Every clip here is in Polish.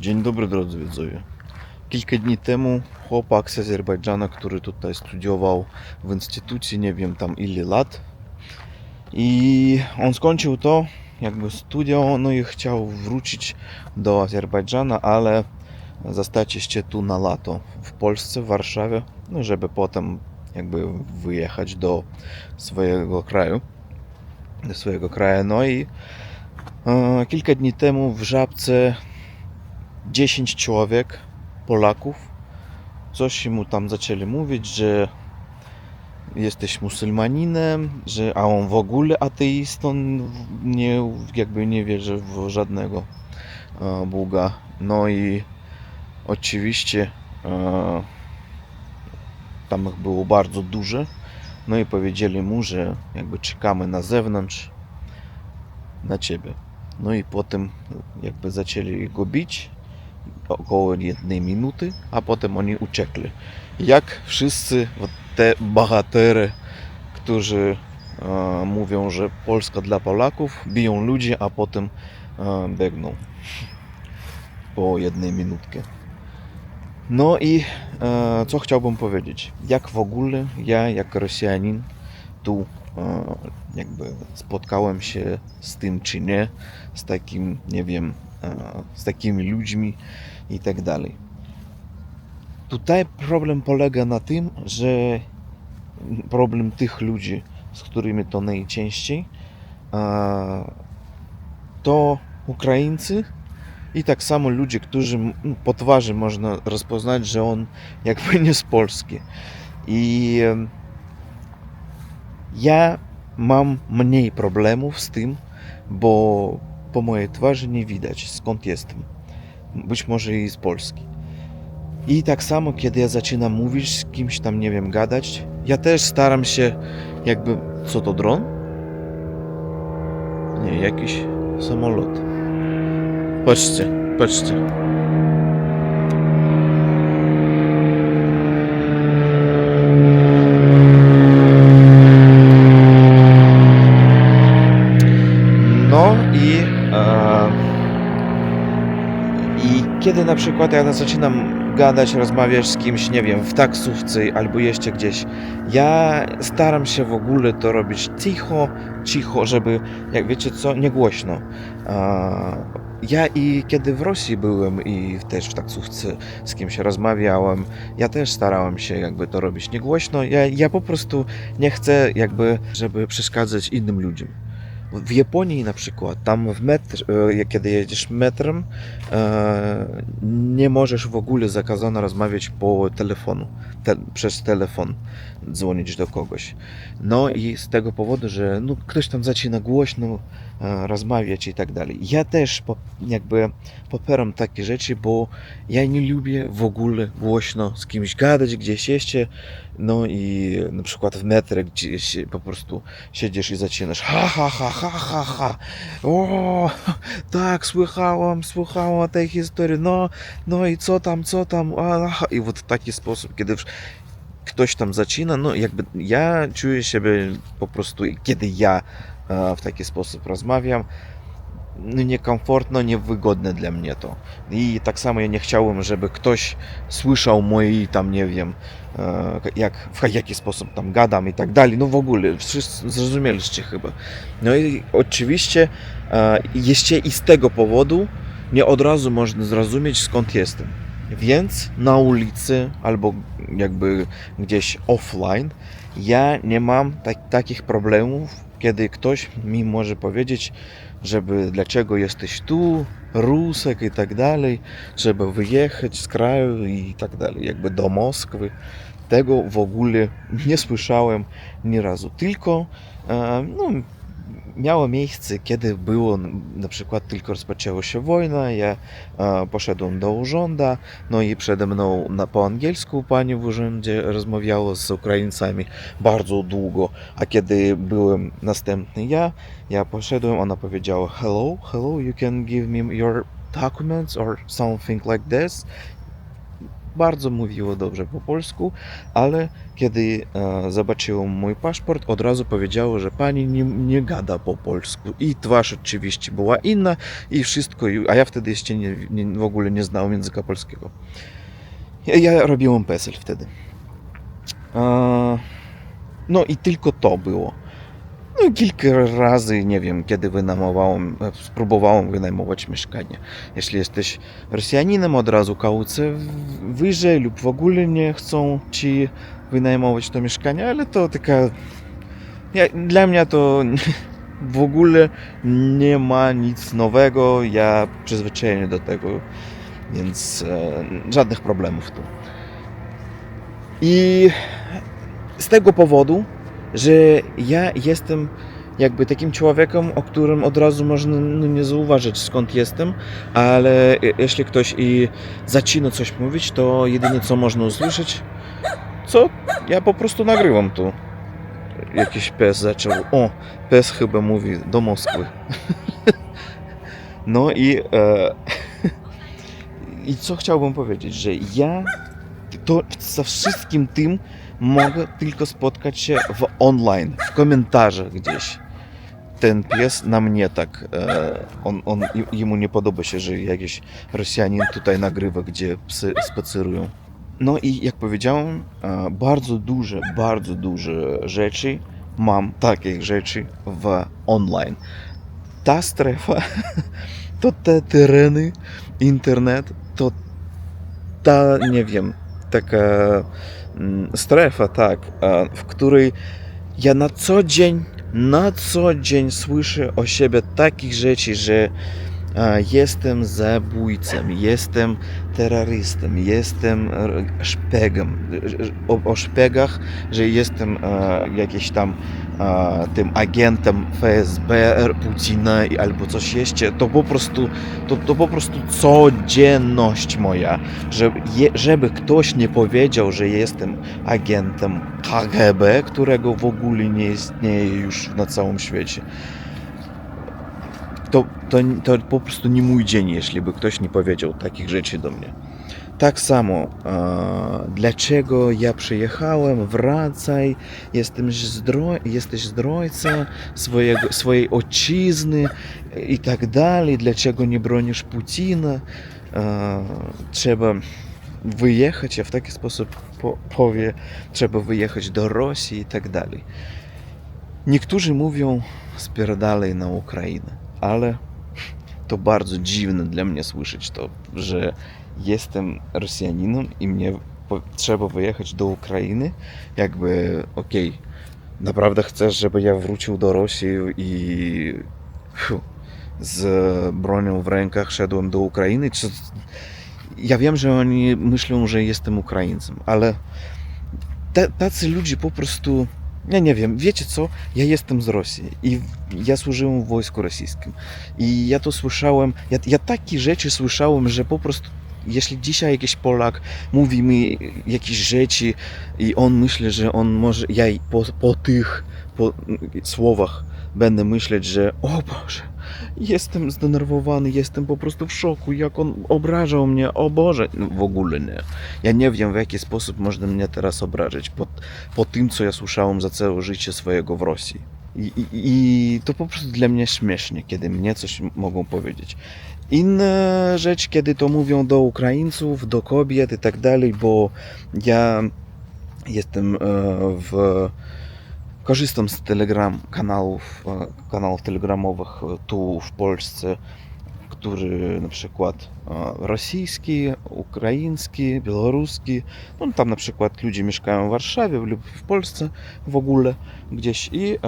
Dzień dobry drodzy widzowie. Kilka dni temu chłopak z Azerbejdżana, który tutaj studiował w instytucie, nie wiem tam ile lat. I on skończył to, jakby studia, no i chciał wrócić do Azerbejdżana, ale zostać jeszcze tu na lato w Polsce, w Warszawie, no żeby potem jakby wyjechać do swojego kraju, do swojego kraju. No i e, kilka dni temu w Żabce 10 człowiek, Polaków, coś mu tam zaczęli mówić, że jesteś muzułmaninem, że, a on w ogóle ateistą, nie, jakby nie wierzy w żadnego e, Boga. No i oczywiście e, tam ich było bardzo dużo, no i powiedzieli mu, że jakby czekamy na zewnątrz na ciebie. No i potem jakby zaczęli go bić około jednej minuty, a potem oni uciekli. Jak wszyscy te bohatery, którzy e, mówią, że Polska dla Polaków, biją ludzi, a potem e, biegną po jednej minutce. No i e, co chciałbym powiedzieć? Jak w ogóle ja, jak Rosjanin, tu e, jakby spotkałem się z tym czy nie, z takim, nie wiem, z takimi ludźmi i tak dalej. Tutaj problem polega na tym, że problem tych ludzi, z którymi to najczęściej, e, to Ukraińcy i tak samo ludzie, którzy po twarzy można rozpoznać, że on jakby nie z Polski. I ja mam mniej problemów z tym, bo po mojej twarzy nie widać skąd jestem. Być może i z Polski. I tak samo, kiedy ja zaczynam mówić z kimś tam, nie wiem, gadać, ja też staram się jakby... Co to, dron? Nie, jakiś samolot. Patrzcie, patrzcie. No i, e, i kiedy na przykład ja zaczynam gadać, rozmawiać z kimś, nie wiem, w taksówce albo jeszcze gdzieś, ja staram się w ogóle to robić cicho, cicho, żeby, jak wiecie co, nie głośno. Ja i kiedy w Rosji byłem i też w taksówce z kimś rozmawiałem, ja też starałem się jakby to robić niegłośno. Ja, ja po prostu nie chcę jakby, żeby przeszkadzać innym ludziom. W Japonii na przykład, tam w metr, e, kiedy jedziesz metrem, e, nie możesz w ogóle zakazano rozmawiać po telefonu, te, przez telefon, dzwonić do kogoś. No i z tego powodu, że no, ktoś tam zaczyna głośno e, rozmawiać i tak dalej. Ja też jakby popieram takie rzeczy, bo ja nie lubię w ogóle głośno z kimś gadać, gdzieś jeszcze, no i na przykład w metrze gdzieś po prostu siedzisz i zaczynasz ha ha ha ha ha ha. O, tak, słychałam, słychałam tej historii, no, no i co tam, co tam, aha, i w taki sposób, kiedy ktoś tam zaczyna no jakby ja czuję siebie po prostu kiedy ja e, w taki sposób rozmawiam no niekomfortno, niewygodne dla mnie to. I tak samo ja nie chciałem, żeby ktoś słyszał moi tam, nie wiem, e, jak, w jaki sposób tam gadam i tak dalej. No w ogóle, wszyscy zrozumieliście chyba. No i oczywiście e, jeszcze i z tego powodu nie od razu można zrozumieć skąd jestem. Więc na ulicy albo jakby gdzieś offline ja nie mam tak, takich problemów, kiedy ktoś mi może powiedzieć, żeby dlaczego jesteś tu, Rusek i tak dalej, żeby wyjechać z kraju i tak dalej, jakby do Moskwy. Tego w ogóle nie słyszałem ni razu. Tylko e, no, miało miejsce, kiedy było na przykład tylko rozpoczęła się wojna, ja e, poszedłem do urzędu, no i przede mną na, po angielsku pani w urzędzie rozmawiała z Ukraińcami bardzo długo, a kiedy byłem następny ja, ja poszedłem, ona powiedziała hello, hello, you can give me your documents or something like this. Bardzo mówiło dobrze po polsku, ale kiedy e, zobaczyło mój paszport, od razu powiedziało, że pani nie, nie gada po polsku. I twarz oczywiście była inna i wszystko, a ja wtedy jeszcze nie, nie, w ogóle nie znałem języka polskiego. Ja, ja robiłem PESEL wtedy. E, no i tylko to było. No kilka razy, nie wiem, kiedy wynajmowałem, spróbowałem wynajmować mieszkanie. Jeśli jesteś Rosjaninem, od razu kaucję w- wyżej lub w ogóle nie chcą ci wynajmować to mieszkanie, ale to taka... Ja, dla mnie to w ogóle nie ma nic nowego, ja przyzwyczajony do tego, więc e, żadnych problemów tu. I z tego powodu, że ja jestem jakby takim człowiekiem, o którym od razu można nie zauważyć skąd jestem, ale je- jeśli ktoś i zaczyna coś mówić, to jedyne co można usłyszeć, co ja po prostu nagrywam tu. Jakiś pies zaczął, o, pies chyba mówi do Moskwy. No i, e, i co chciałbym powiedzieć, że ja to ze wszystkim tym mogę tylko spotkać się w online, w komentarzach gdzieś. Ten pies na mnie tak, e, on, on, jemu nie podoba się, że jakiś Rosjanin tutaj nagrywa, gdzie psy spacerują. No i jak powiedziałem, e, bardzo duże, bardzo duże rzeczy mam, takich rzeczy w online. Ta strefa, to te tereny, internet, to ta, nie wiem, taka strefa, tak, w której ja na co dzień, na co dzień słyszę o siebie takich rzeczy, że jestem zabójcą, jestem terrorystą, jestem szpiegiem. O, szpiegach, że jestem jakiś tam e, tym agentem FSB Putina albo coś jeszcze, to po prostu, to, to po prostu codzienność moja je, żeby ktoś nie powiedział, że jestem agentem KGB, którego w ogóle nie istnieje już na całym świecie. To, to, to po prostu nie mój dzień, jeśli by ktoś nie powiedział takich rzeczy do mnie. Tak samo, dlaczego ja przyjechałem, wracaj, jestem zdro, jesteś zdrojca swojego, swojej ojczyzny i tak dalej, dlaczego nie bronisz Putina, trzeba wyjechać, ja w taki sposób po, powie, trzeba wyjechać do Rosji i tak dalej. Niektórzy mówią spierdalej na Ukrainę, ale to bardzo dziwne dla mnie słyszeć to, że jestem Rosjaninem i mnie trzeba wyjechać do Ukrainy, jakby okej, naprawdę chcesz, żeby ja wrócił do Rosji i fiu, z bronią w rękach szedłem do Ukrainy? Czy... Ja wiem, że oni myślą, że jestem Ukraińcem, ale tacy ludzie po prostu. Ja nie wiem, wiecie co? Ja jestem z Rosji i ja służyłem w wojsku rosyjskim. I ja to słyszałem, ja, ja takie rzeczy słyszałem, że po prostu jeśli dzisiaj jakiś Polak mówi mi jakieś rzeczy i on myśli, że on może, ja po, po tych po słowach będę myśleć, że o Boże, jestem zdenerwowany, jestem po prostu w szoku, jak on obrażał mnie, o Boże, No, w ogóle nie. Ja nie wiem, w jaki sposób można mnie teraz obrażać po, po tym, co ja słyszałem za całe życie swojego w Rosji. I, i, I to po prostu dla mnie śmiesznie, kiedy mnie coś mogą powiedzieć. Inna rzecz, kiedy to mówią do Ukraińców, do kobiet i tak dalej, bo ja jestem e, w korzystam z telegram kanałów, e, kanałów telegramowych e, tu w Polsce, który na przykład rosyjski, ukraiński, białoruski, no tam na przykład ludzie mieszkają w Warszawie lub w Polsce w ogóle gdzieś i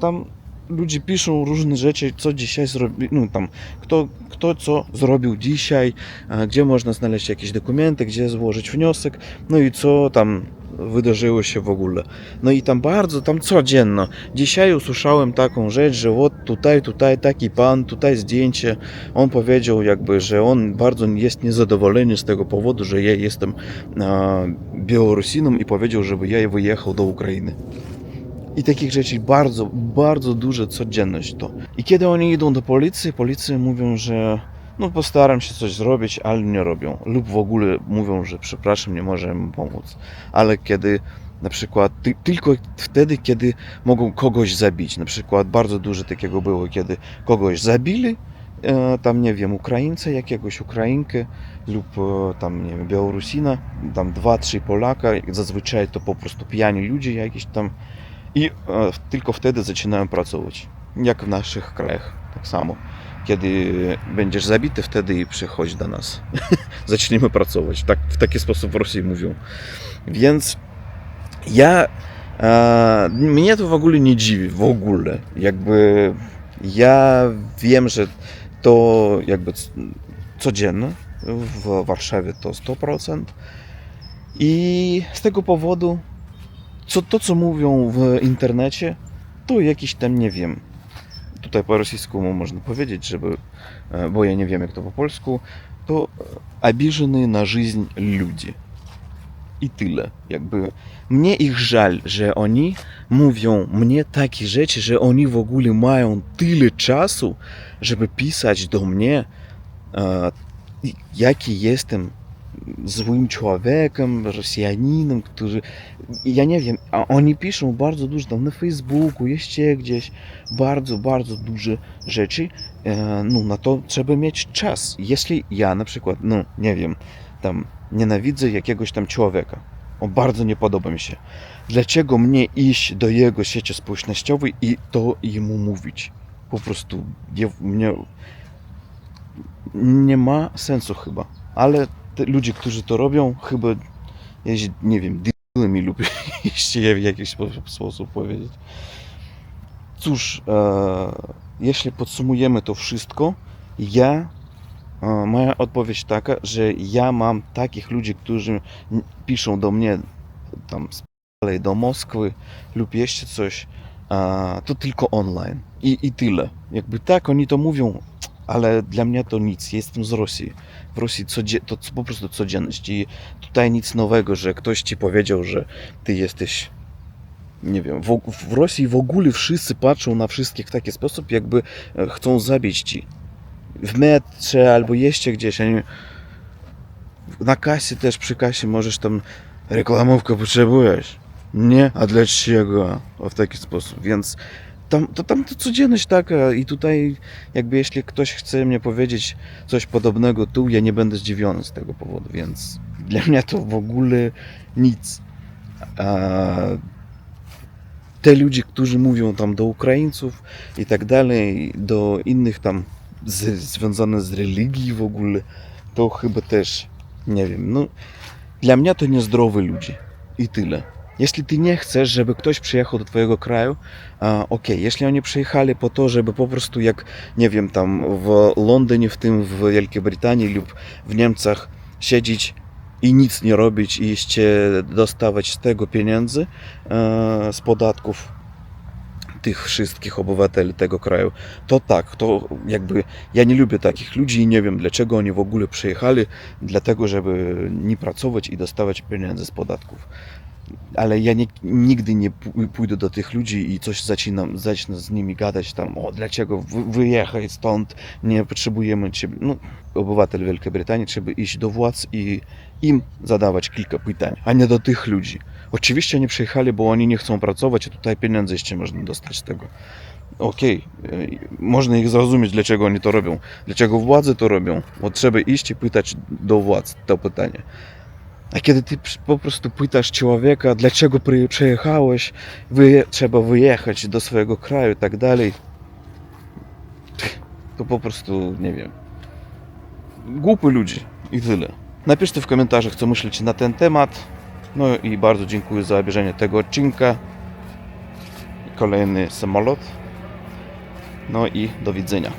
tam ludzie piszą różne rzeczy, co dzisiaj zrobi, no tam, kto, kto co zrobił dzisiaj, e, gdzie można znaleźć jakieś dokumenty, gdzie złożyć wniosek, no i co tam wydarzyło się w ogóle. No i tam bardzo, tam codzienno. Dzisiaj usłyszałem taką rzecz, że вот tutaj, tutaj taki pan, tutaj zdjęcie. On powiedział jakby, że on bardzo jest niezadowolony z tego powodu, że ja jestem e, Białorusinem i powiedział, żeby ja wyjechał do Ukrainy. I takich rzeczy bardzo, bardzo duża codzienność to. I kiedy oni idą do policji, policja mówią, że no postaram się coś zrobić, ale nie robią. Lub w ogóle mówią, że przepraszam, nie możemy pomóc. Ale kiedy na przykład ty, tylko wtedy, kiedy mogą kogoś zabić. Na przykład bardzo dużo takiego było, kiedy kogoś zabili, e, tam nie wiem, Ukraińca jakiegoś, Ukrainkę lub e, tam, nie wiem, Białorusina, tam dwa, trzy Polaka, zazwyczaj to po prostu pijani ludzie jakieś tam i e, tylko wtedy zaczynają pracować. Jak w naszych krajach, tak samo. Kiedy będziesz zabity, wtedy i przychodź do nas. Zaczniemy pracować. Tak, w taki sposób w Rosji mówią. Więc ja. E, mnie to w ogóle nie dziwi, w ogóle. Jakby ja wiem, że to jakby codzienne w Warszawie to 100%. I z tego powodu, co, to co mówią w internecie, to jakiś tam nie wiem. Tutaj po rosyjsku można powiedzieć, żeby, e, bo ja nie wiem jak to po polsku, to e, обиженные na жизнь ludzie. I tyle. Jakby mnie ich żal, że oni mówią mnie takie rzeczy, że oni w ogóle mają tyle czasu, żeby pisać do mnie, e, i- jaki jestem złym człowiekiem, Rosjaninem, który... Ja nie wiem, a oni piszą bardzo dużo tam na Facebooku, jeszcze gdzieś, bardzo, bardzo duże rzeczy. E, no, na to trzeba mieć czas. Jeśli ja na przykład, no, nie wiem, tam nienawidzę jakiegoś tam człowieka, on bardzo nie podoba mi się. Dlaczego mnie iść do jego sieci społecznościowej i to jemu mówić? Po prostu nie ma sensu chyba. Ale te ludzie, którzy to robią, chyba, nie wiem, dylami lub jeśli je w jakiś sposób, powiedzieć. Cóż, e, jeśli podsumujemy to wszystko, ja, e, moja odpowiedź taka, że ja mam takich ludzi, którzy piszą do mnie tam dalej do Moskwy lub jeszcze coś, a, to tylko online. I, I tyle. Jakby tak, oni to mówią, ale dla mnie to nic. Jestem z Rosji. W Rosji codzie- to po prostu codzienność. I tutaj nic nowego, że ktoś ci powiedział, że ty jesteś. Nie wiem, w, w Rosji w ogóle wszyscy patrzą na wszystkich w taki sposób, jakby e, chcą zabić ci. W metrze albo jeszcze gdzieś. Oni... Na kasie też, przy kasie możesz tam reklamówkę potrzebujesz. Nie? A dlaczego? O, w taki sposób. Więc tam, to tam to codzienność taka i tutaj jakby jeśli ktoś chce mnie powiedzieć coś podobnego tu, ja nie będę zdziwiony z tego powodu, więc dla mnie to w ogóle nic. A te ludzie, którzy mówią tam do Ukraińców i tak dalej, do innych tam z, związane z religii w ogóle, to chyba też, nie wiem, no dla mnie to niezdrowi ludzie i tyle. Jeśli ty nie chcesz, żeby ktoś przyjechał do twojego kraju, okej, jeśli oni przyjechali po to, żeby po prostu jak, nie wiem, tam w Londynie, w tym w Wielkiej Brytanii lub w Niemczech siedzieć i nic nie robić i jeszcze dostawać z tego pieniędzy e, z podatków tych wszystkich obywateli tego kraju, to tak, to jakby ja nie lubię takich ludzi i nie wiem dlaczego oni w ogóle przyjechali, dlatego żeby nie pracować i dostawać pieniędzy z podatków. Ale ja nie, nigdy nie pó- pójdę do tych ludzi i coś zaczynam, zacznę z nimi gadać tam, o dlaczego wy, wyjechać stąd, nie potrzebujemy ciebie. No, obywatel Wielkiej Brytanii trzeba iść do władz i im zadawać kilka pytań, a nie do tych ludzi. Oczywiście nie przyjechali, bo oni nie chcą pracować, a tutaj pieniądze jeszcze można dostać z tego. Okej, y, można ich zrozumieć, dlaczego oni to robią. Dlaczego władze to robią? Bo trzeba iść i pytać do władz to pytanie. A kiedy ty po prostu pytasz człowieka, dlaczego przy- przyjechałeś, wyje, trzeba wyjechać do swojego kraju i tak dalej, to po prostu, nie wiem, głupi ludzie i tyle. Napiszcie w komentarzach, co myślicie na ten temat. No i bardzo dziękuję za obejrzenie tego odcinka. Kolejny samolot. No i do widzenia.